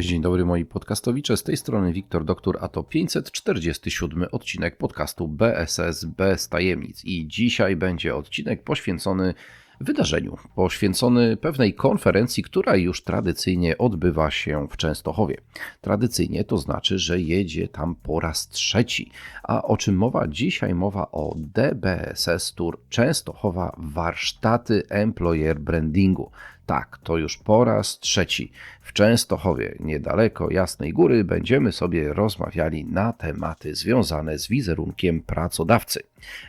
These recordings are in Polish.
Dzień dobry moi podcastowicze, z tej strony Wiktor Doktor, a to 547 odcinek podcastu BSS bez tajemnic i dzisiaj będzie odcinek poświęcony wydarzeniu, poświęcony pewnej konferencji, która już tradycyjnie odbywa się w Częstochowie. Tradycyjnie to znaczy, że jedzie tam po raz trzeci. A o czym mowa? Dzisiaj mowa o DBSS Tour Częstochowa Warsztaty Employer Brandingu. Tak, to już po raz trzeci. W Częstochowie, niedaleko Jasnej Góry, będziemy sobie rozmawiali na tematy związane z wizerunkiem pracodawcy.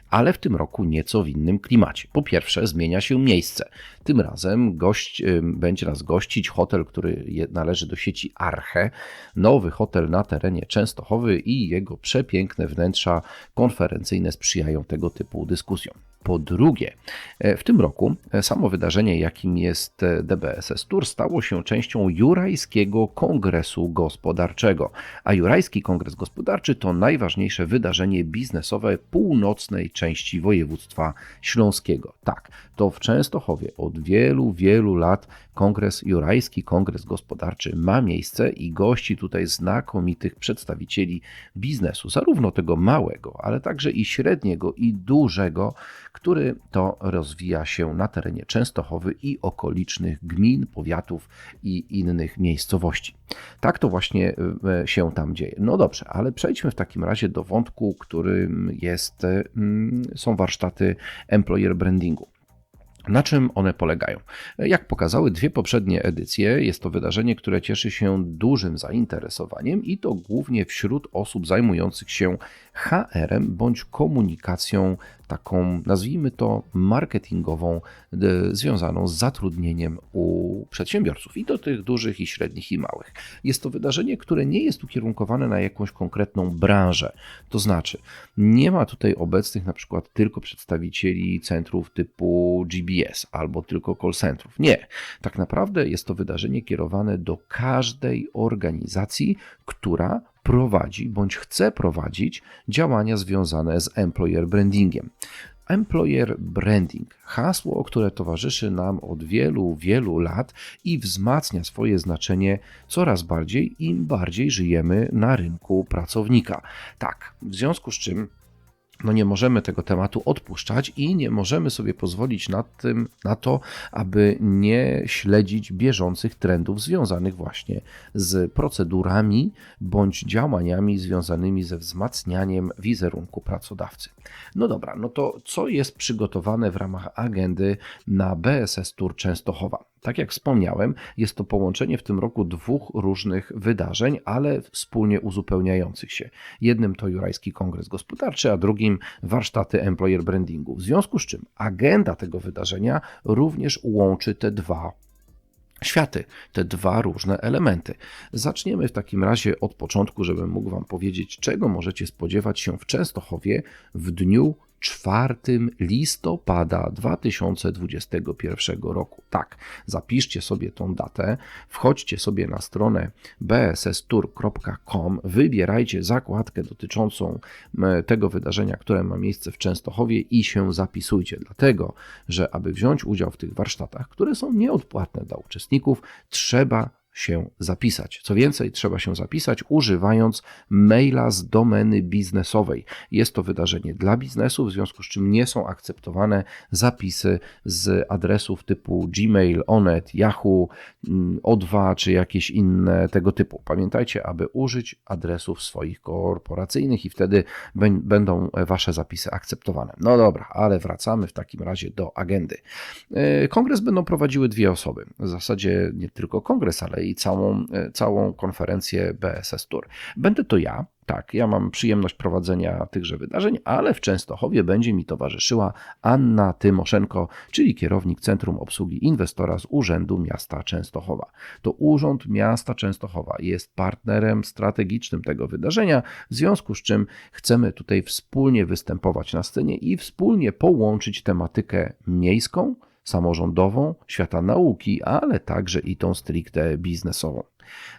Ale w tym roku nieco w innym klimacie. Po pierwsze, zmienia się miejsce. Tym razem gość, będzie nas gościć hotel, który należy do sieci Arche. Nowy hotel na terenie Częstochowy i jego przepiękne wnętrza konferencyjne sprzyjają tego typu dyskusjom. Po drugie, e, w tym roku e, samo wydarzenie, jakim jest DBSS Tour, stało się częścią Jurajskiego Kongresu Gospodarczego. A Jurajski Kongres Gospodarczy to najważniejsze wydarzenie biznesowe północnej części województwa śląskiego. Tak, to w Częstochowie od wielu, wielu lat Kongres Jurajski, Kongres Gospodarczy ma miejsce i gości tutaj znakomitych przedstawicieli biznesu, zarówno tego małego, ale także i średniego i dużego, który to rozwija się na terenie Częstochowy i okolicznych gmin, powiatów i innych miejscowości. Tak to właśnie e, się tam dzieje. No dobrze, ale przejdźmy w takim razie do wątku, którym jest, mm, są warsztaty employer brandingu. Na czym one polegają? Jak pokazały dwie poprzednie edycje, jest to wydarzenie, które cieszy się dużym zainteresowaniem i to głównie wśród osób zajmujących się HR-em bądź komunikacją taką, nazwijmy to, marketingową, związaną z zatrudnieniem u przedsiębiorców i do tych dużych, i średnich, i małych. Jest to wydarzenie, które nie jest ukierunkowane na jakąś konkretną branżę. To znaczy, nie ma tutaj obecnych na przykład tylko przedstawicieli centrów typu GBS albo tylko call centrów. Nie. Tak naprawdę jest to wydarzenie kierowane do każdej organizacji, która prowadzi bądź chce prowadzić działania związane z employer brandingiem. Employer branding, hasło, które towarzyszy nam od wielu, wielu lat i wzmacnia swoje znaczenie coraz bardziej, im bardziej żyjemy na rynku pracownika. Tak, w związku z czym no nie możemy tego tematu odpuszczać i nie możemy sobie pozwolić na, tym, na to, aby nie śledzić bieżących trendów związanych właśnie z procedurami bądź działaniami związanymi ze wzmacnianiem wizerunku pracodawcy. No dobra, no to co jest przygotowane w ramach agendy na BSS Tour Częstochowa? Tak jak wspomniałem, jest to połączenie w tym roku dwóch różnych wydarzeń, ale wspólnie uzupełniających się. Jednym to Jurajski Kongres Gospodarczy, a drugim warsztaty employer brandingu. W związku z czym agenda tego wydarzenia również łączy te dwa światy, te dwa różne elementy. Zaczniemy w takim razie od początku, żebym mógł Wam powiedzieć, czego możecie spodziewać się w Częstochowie w dniu 4 listopada 2021 roku. Tak, zapiszcie sobie tą datę, wchodźcie sobie na stronę bsstour.com, wybierajcie zakładkę dotyczącą tego wydarzenia, które ma miejsce w Częstochowie i się zapisujcie, dlatego że aby wziąć udział w tych warsztatach, które są nieodpłatne dla uczestników, trzeba się zapisać. Co więcej, trzeba się zapisać używając maila z domeny biznesowej. Jest to wydarzenie dla biznesu, w związku z czym nie są akceptowane zapisy z adresów typu Gmail, Onet, Yahoo, mm, O2 czy jakieś inne tego typu. Pamiętajcie, aby użyć adresów swoich korporacyjnych i wtedy będą wasze zapisy akceptowane. No dobra, ale wracamy w takim razie do agendy. E, kongres będą prowadziły dwie osoby. W zasadzie nie tylko kongres, ale i całą, e, całą konferencję BSS Tour. Będę to ja, tak, ja mam przyjemność prowadzenia tychże wydarzeń, ale w Częstochowie będzie mi towarzyszyła Anna Tymoszenko, czyli kierownik Centrum Obsługi Inwestora z Urzędu Miasta Częstochowa. To Urząd Miasta Częstochowa jest partnerem strategicznym tego wydarzenia, w związku z czym chcemy tutaj wspólnie występować na scenie i wspólnie połączyć tematykę miejską samorządową, świata nauki, ale także i tą stricte biznesową.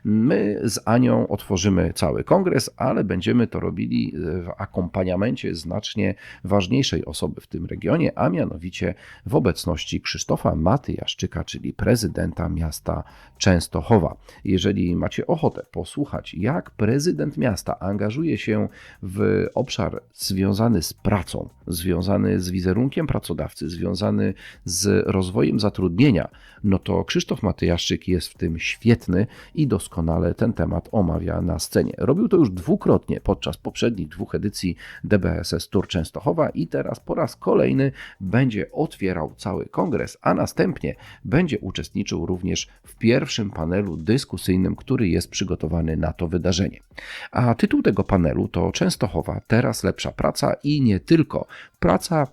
My z Anią otworzymy cały kongres, ale będziemy to robili w akompaniamencie znacznie ważniejszej osoby w tym regionie, a mianowicie w obecności Krzysztofa Matyjaszczyka, czyli prezydenta miasta Częstochowa. Jeżeli macie ochotę posłuchać, jak prezydent miasta angażuje się w obszar związany z pracą, związany z wizerunkiem pracodawcy, związany z rozwojem zatrudnienia, no to Krzysztof Matyjaszczyk jest w tym świetny i doskonale ten temat omawia na scenie. Robił to już dwukrotnie podczas poprzednich dwóch edycji DBSS Tour Częstochowa i teraz po raz kolejny będzie otwierał cały kongres, a następnie będzie uczestniczył również w pierwszym panelu dyskusyjnym, który jest przygotowany na to wydarzenie. A tytuł tego panelu to Częstochowa, teraz lepsza praca i nie tylko. Praca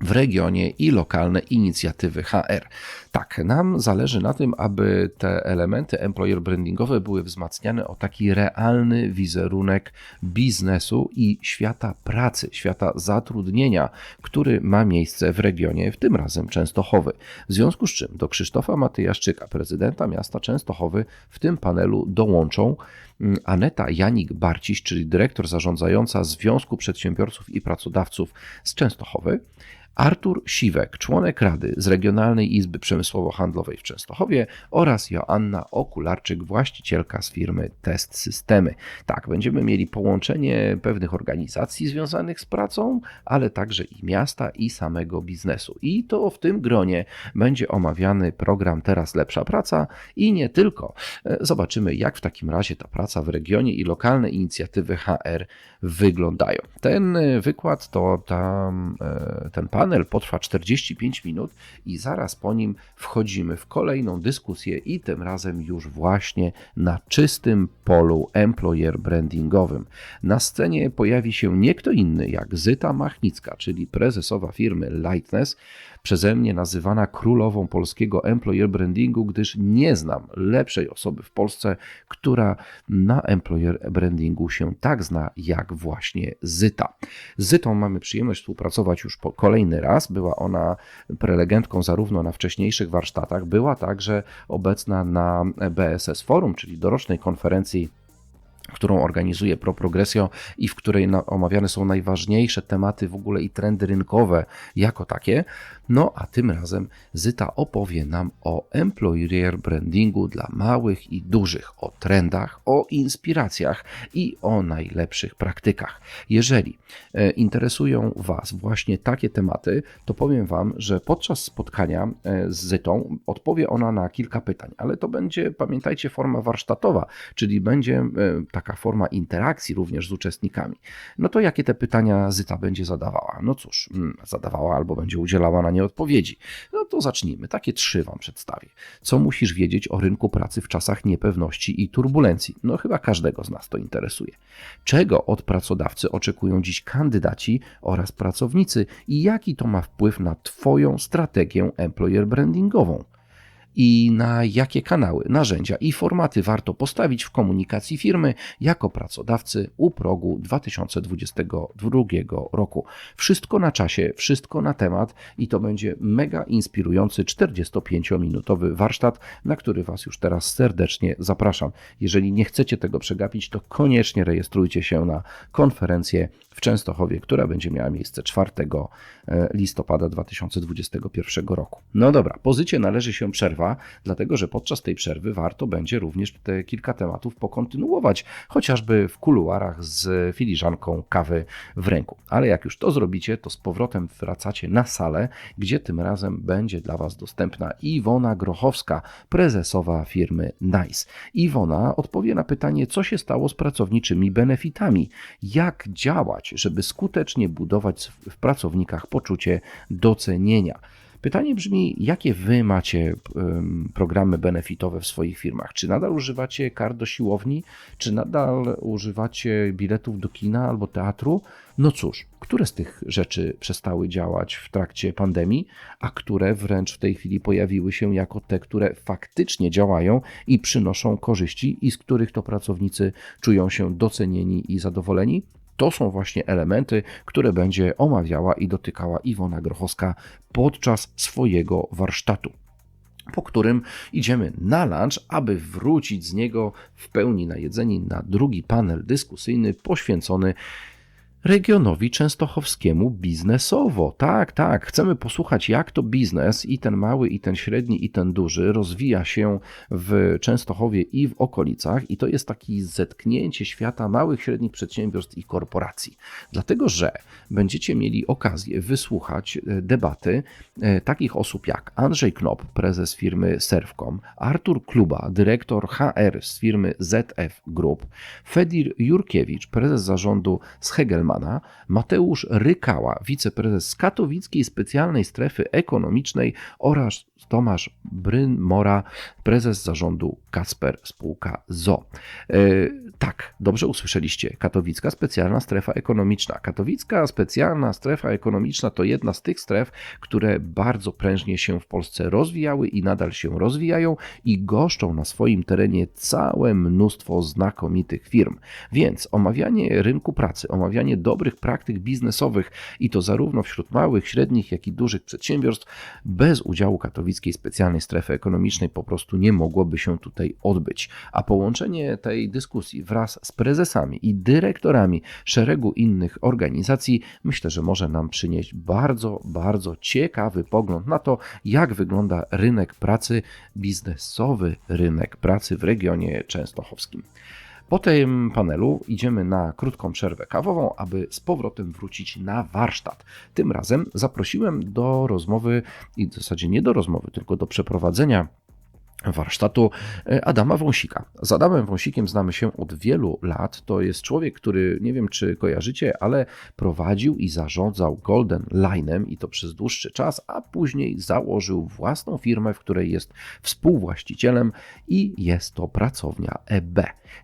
w regionie i lokalne inicjatywy HR. Tak, nam zależy na tym, aby te elementy employer brandingowe były wzmacniane o taki realny wizerunek biznesu i świata pracy, świata zatrudnienia, który ma miejsce w regionie, w tym razem Częstochowy. W związku z czym do Krzysztofa Matyjaszczyka, prezydenta miasta Częstochowy, w tym panelu dołączą Aneta Janik-Barciś, czyli dyrektor zarządzająca Związku Przedsiębiorców i Pracodawców z Częstochowy, Artur Siwek, członek Rady z Regionalnej Izby Przemysłowo-Handlowej w Częstochowie oraz Joanna Okularczyk, właścicielka z firmy Test Systemy. Tak, będziemy mieli połączenie pewnych organizacji związanych z pracą, ale także i miasta i samego biznesu. I to w tym gronie będzie omawiany program Teraz Lepsza Praca i nie tylko. E, zobaczymy, jak w takim razie ta praca w regionie i lokalne inicjatywy HR wyglądają. Ten wykład to tam, e, ten panel potrwa 45 minut i zaraz po nim wchodzimy w kolejną dyskusję i tym razem już właśnie na czystym polu employer brandingowym. Na scenie pojawi się nie kto inny jak Zyta Machnicka, czyli prezesowa firmy Lightness, przeze mnie nazywana królową polskiego employer brandingu, gdyż nie znam lepszej osoby w Polsce, która na employer brandingu się tak zna jak właśnie Zyta. Z Zytą mamy przyjemność współpracować już po kolejny raz. Była ona prelegentką zarówno na wcześniejszych warsztatach, była także obecna na BSS Forum, czyli dorocznej konferencji którą organizuje Pro Progressio i w której omawiane są najważniejsze tematy w ogóle i trendy rynkowe jako takie. No a tym razem Zyta opowie nam o employer brandingu dla małych i dużych, o trendach, o inspiracjach i o najlepszych praktykach. Jeżeli e, interesują Was właśnie takie tematy, to powiem Wam, że podczas spotkania e, z Zytą odpowie ona na kilka pytań, ale to będzie, pamiętajcie, forma warsztatowa, czyli będzie e, taka forma interakcji również z uczestnikami. No to jakie te pytania Zyta będzie zadawała? No cóż, mm, zadawała albo będzie udzielała na nie odpowiedzi. No to zacznijmy. Takie trzy Wam przedstawię. Co musisz wiedzieć o rynku pracy w czasach niepewności i turbulencji? No chyba każdego z nas to interesuje. Czego od pracodawcy oczekują dziś kandydaci oraz pracownicy i jaki to ma wpływ na Twoją strategię employer brandingową? I na jakie kanały, narzędzia i formaty warto postawić w komunikacji firmy jako pracodawcy u progu 2022 roku. Wszystko na czasie, wszystko na temat i to będzie mega inspirujący 45-minutowy warsztat, na który Was już teraz serdecznie zapraszam. Jeżeli nie chcecie tego przegapić, to koniecznie rejestrujcie się na konferencję w Częstochowie, która będzie miała miejsce 4 e, listopada 2021 roku. No dobra, pozycie należy się przerwa, dlatego że podczas tej przerwy warto będzie również te kilka tematów pokontynuować, chociażby w kuluarach z filiżanką kawy w ręku. Ale jak już to zrobicie, to z powrotem wracacie na salę, gdzie tym razem będzie dla Was dostępna Iwona Grochowska, prezesowa firmy NICE. Iwona odpowie na pytanie, co się stało z pracowniczymi benefitami, jak działać żeby skutecznie budować w pracownikach poczucie docenienia. Pytanie brzmi, jakie wy macie programy benefitowe w swoich firmach? Czy nadal używacie kart do siłowni? Czy nadal używacie biletów do kina albo teatru? No cóż, które z tych rzeczy przestały działać w trakcie pandemii, a które wręcz w tej chwili pojawiły się jako te, które faktycznie działają i przynoszą korzyści i z których to pracownicy czują się docenieni i zadowoleni? To są właśnie elementy, które będzie omawiała i dotykała Iwona Grochowska podczas swojego warsztatu. po którym idziemy na lunch, aby wrócić z niego w pełni najedzeni na drugi panel dyskusyjny poświęcony regionowi częstochowskiemu biznesowo. Tak, tak, chcemy posłuchać, jak to biznes i ten mały, i ten średni, i ten duży rozwija się w Częstochowie i w okolicach, i to jest takie zetknięcie świata małych, średnich przedsiębiorstw i korporacji. Dlatego, że będziecie mieli okazję wysłuchać e, debaty e, takich osób jak Andrzej Knop, prezes firmy Serwcom, Artur Kluba, dyrektor HR z firmy ZF Group, Fedir Jurkiewicz, prezes zarządu z Hegelman, Mateusz Rykała, wiceprezes Katowickiej Specjalnej Strefy Ekonomicznej oraz Tomasz Bryn-Mora, prezes zarządu Kasper Spółka ZO. E, tak, dobrze usłyszeliście. Katowicka Specjalna Strefa Ekonomiczna. Katowicka Specjalna Strefa Ekonomiczna to jedna z tych stref, które bardzo prężnie się w Polsce rozwijały i nadal się rozwijają i goszczą na swoim terenie całe mnóstwo znakomitych firm. Więc omawianie rynku pracy, omawianie dobrych praktyk biznesowych i to zarówno wśród małych, średnich, jak i dużych przedsiębiorstw bez udziału Katowickiej Specjalnej Strefy Ekonomicznej po prostu nie mogłoby się tutaj odbyć. A połączenie tej dyskusji wraz z prezesami i dyrektorami szeregu innych organizacji myślę, że może nam przynieść bardzo, bardzo ciekawy pogląd na to, jak wygląda rynek pracy, biznesowy rynek pracy w regionie częstochowskim. Po tym panelu idziemy na krótką przerwę kawową, aby z powrotem wrócić na warsztat. Tym razem zaprosiłem do rozmowy, i w zasadzie nie do rozmowy, tylko do przeprowadzenia warsztatu e, Adama Wąsika. Z Adamem Wąsikiem znamy się od wielu lat. To jest człowiek, który nie wiem czy kojarzycie, ale prowadził i zarządzał Golden Line'em i to przez dłuższy czas, a później założył własną firmę, w której jest współwłaścicielem i jest to pracownia EB.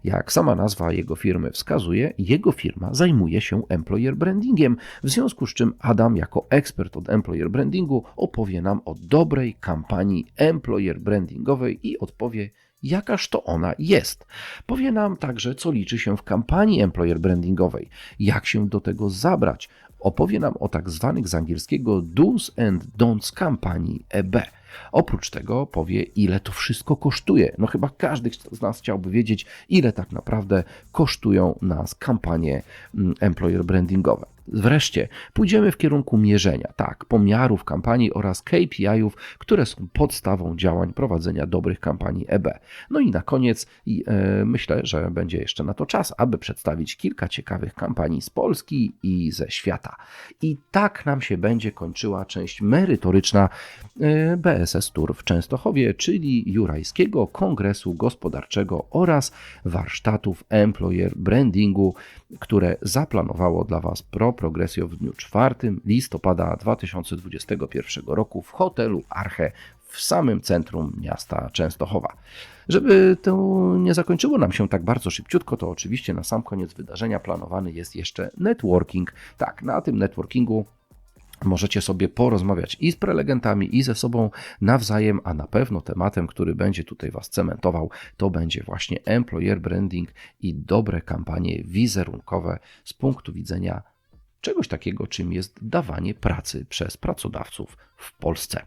Jak sama nazwa jego firmy wskazuje, jego firma zajmuje się employer brandingiem, w związku z czym Adam jako ekspert od employer brandingu opowie nam o dobrej kampanii employer brandingowej i odpowie, jakaż to ona jest. Powie nam także, co liczy się w kampanii employer brandingowej, jak się do tego zabrać. Opowie nam o tak zwanych z angielskiego do's and don'ts kampanii EB. Oprócz tego powie, ile to wszystko kosztuje. No chyba każdy z nas chciałby wiedzieć, ile tak naprawdę kosztują nas kampanie mm, employer brandingowe. Wreszcie pójdziemy w kierunku mierzenia, tak, pomiarów kampanii oraz KPI-ów, które są podstawą działań prowadzenia dobrych kampanii EB. No i na koniec i, e, myślę, że będzie jeszcze na to czas, aby przedstawić kilka ciekawych kampanii z Polski i ze świata. I tak nam się będzie kończyła część merytoryczna e, BSS Tour w Częstochowie, czyli Jurajskiego Kongresu Gospodarczego oraz warsztatów employer brandingu, które zaplanowało dla Was Pro Progressio w dniu 4 listopada 2021 roku w hotelu Arche w samym centrum miasta Częstochowa. Żeby to nie zakończyło nam się tak bardzo szybciutko, to oczywiście na sam koniec wydarzenia planowany jest jeszcze networking. Tak, na tym networkingu Możecie sobie porozmawiać i z prelegentami, i ze sobą nawzajem, a na pewno tematem, który będzie tutaj Was cementował, to będzie właśnie employer branding i dobre kampanie wizerunkowe z punktu widzenia czegoś takiego, czym jest dawanie pracy przez pracodawców w Polsce.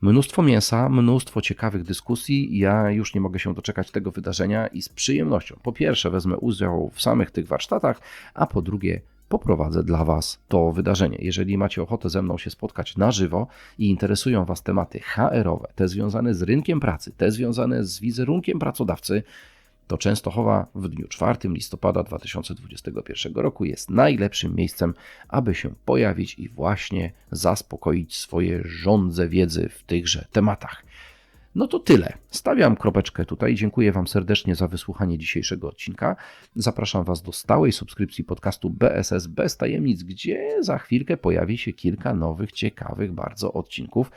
Mnóstwo mięsa, mnóstwo ciekawych dyskusji. Ja już nie mogę się doczekać tego wydarzenia i z przyjemnością po pierwsze wezmę udział w samych tych warsztatach, a po drugie poprowadzę dla Was to wydarzenie. Jeżeli macie ochotę ze mną się spotkać na żywo i interesują Was tematy HR-owe, te związane z rynkiem pracy, te związane z wizerunkiem pracodawcy, to Częstochowa w dniu 4 listopada 2021 roku jest najlepszym miejscem, aby się pojawić i właśnie zaspokoić swoje żądze wiedzy w tychże tematach. No to tyle. Stawiam kropeczkę tutaj. Dziękuję Wam serdecznie za wysłuchanie dzisiejszego odcinka. Zapraszam Was do stałej subskrypcji podcastu BSS Bez Tajemnic, gdzie za chwilkę pojawi się kilka nowych, ciekawych bardzo odcinków.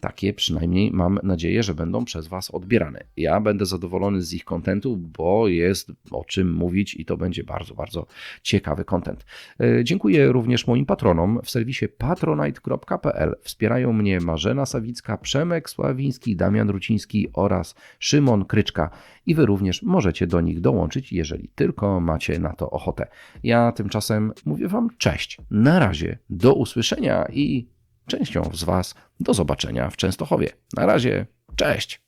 Takie przynajmniej mam nadzieję, że będą przez Was odbierane. Ja będę zadowolony z ich kontentu, bo jest o czym mówić i to będzie bardzo, bardzo ciekawy kontent. E, dziękuję również moim patronom w serwisie patronite.pl. Wspierają mnie Marzena Sawicka, Przemek Sławiński, Damian Ruciński oraz Szymon Kryczka. I Wy również możecie do nich dołączyć, jeżeli tylko macie na to ochotę. Ja tymczasem mówię Wam cześć. Na razie, do usłyszenia i częścią z Was do zobaczenia w Częstochowie. Na razie. Cześć!